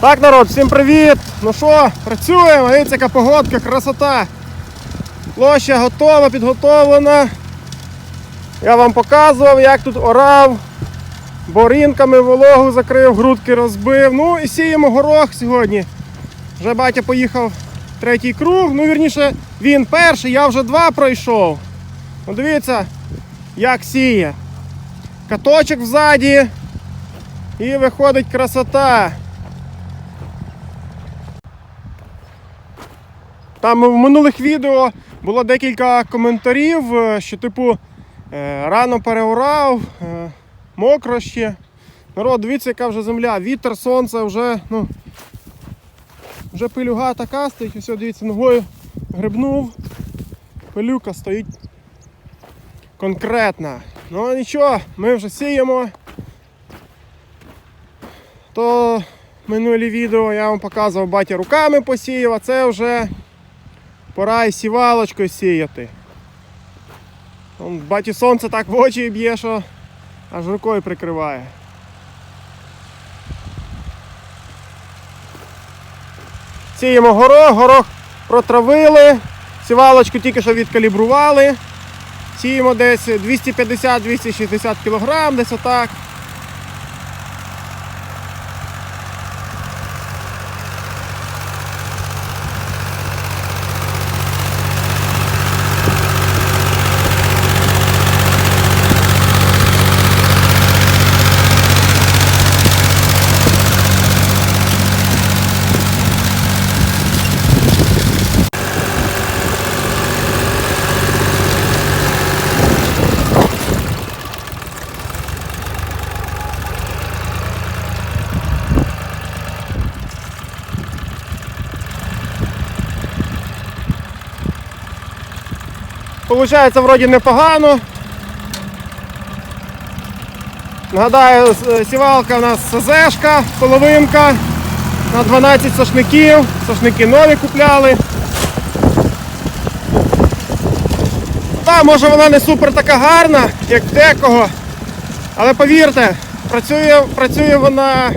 Так, народ, всім привіт! Ну що, працюємо, дивіться, яка погодка, красота. Площа готова, підготовлена. Я вам показував, як тут орав, борінками вологу закрив, грудки розбив. Ну і сіємо горох сьогодні. Вже батя поїхав третій круг. Ну, вірніше, він перший, я вже два пройшов. Ну, дивіться, як сіє. Каточок ззаді. І виходить красота. Там в минулих відео було декілька коментарів, е, що типу е, рано переорав, е, мокро ще. Народ, дивіться, яка вже земля, вітер, сонце, вже, ну, вже пилюга така стоїть, ось дивіться, ногою грибнув, пилюка стоїть конкретна. Ну нічого, ми вже сіємо. То минулі відео я вам показував, батя руками посіяв, а це вже пора і сівалочкою сіяти. Баті сонце так в очі б'є, що аж рукою прикриває. Сіємо горох, горох протравили, сівалочку тільки що відкалібрували. Сіємо десь 250-260 кг, десь отак. Получається вроді непогано. Нагадаю, сівалка у нас СЗшка, половинка на 12 сошників. Сошники нові купляли. Та, може вона не супер така гарна, як декого. Але повірте, працює, працює вона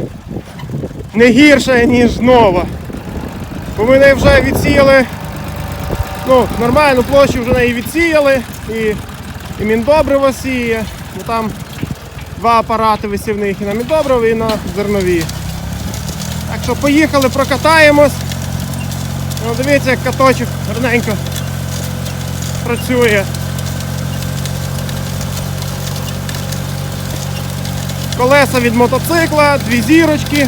не гірше, ніж нова. Бо ми неї вже відсіяли ну, нормальну площу вже неї відсіяли і, і міндобриво сіє. Ну, там два апарати висівних і на міндобриво, і на зернові. Так що поїхали, прокатаємось. Ну, дивіться, як каточок гарненько працює. Колеса від мотоцикла, дві зірочки.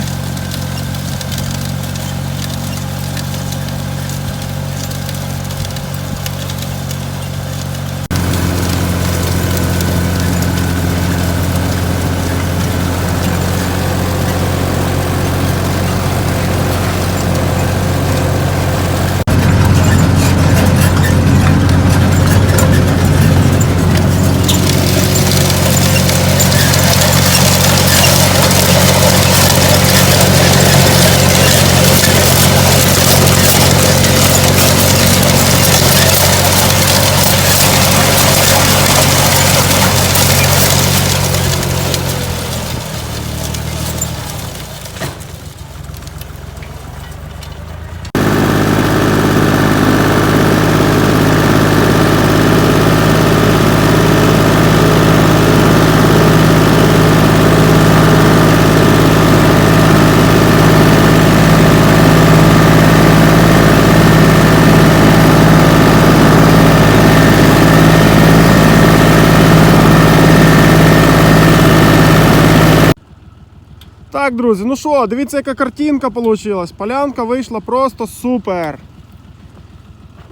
Так, друзі, ну що, дивіться, яка картинка вийшла. Полянка вийшла просто супер.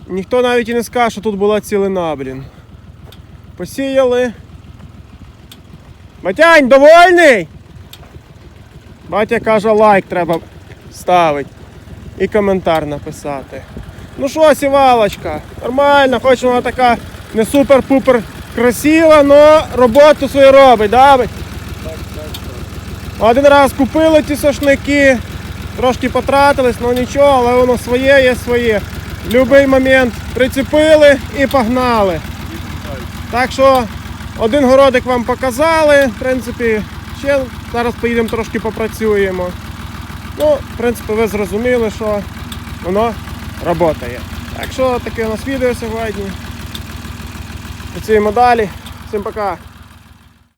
Ніхто навіть і не скаже, що тут була цілина, блін. Посіяли. Батянь, довольний? Батя каже, лайк треба ставити. І коментар написати. Ну що, сівалочка, нормально, хоч вона така не супер-пупер красива, але роботу свою робить, да? Один раз купили ті сошники, трошки потратились, але нічого, але воно своє є своє. В будь-який момент прицепили і погнали. Так що один городик вам показали, в принципі, ще зараз поїдемо трошки попрацюємо. Ну, в принципі, ви зрозуміли, що воно працює. Так що таке у нас відео сьогодні. Працюємо далі. Всім пока.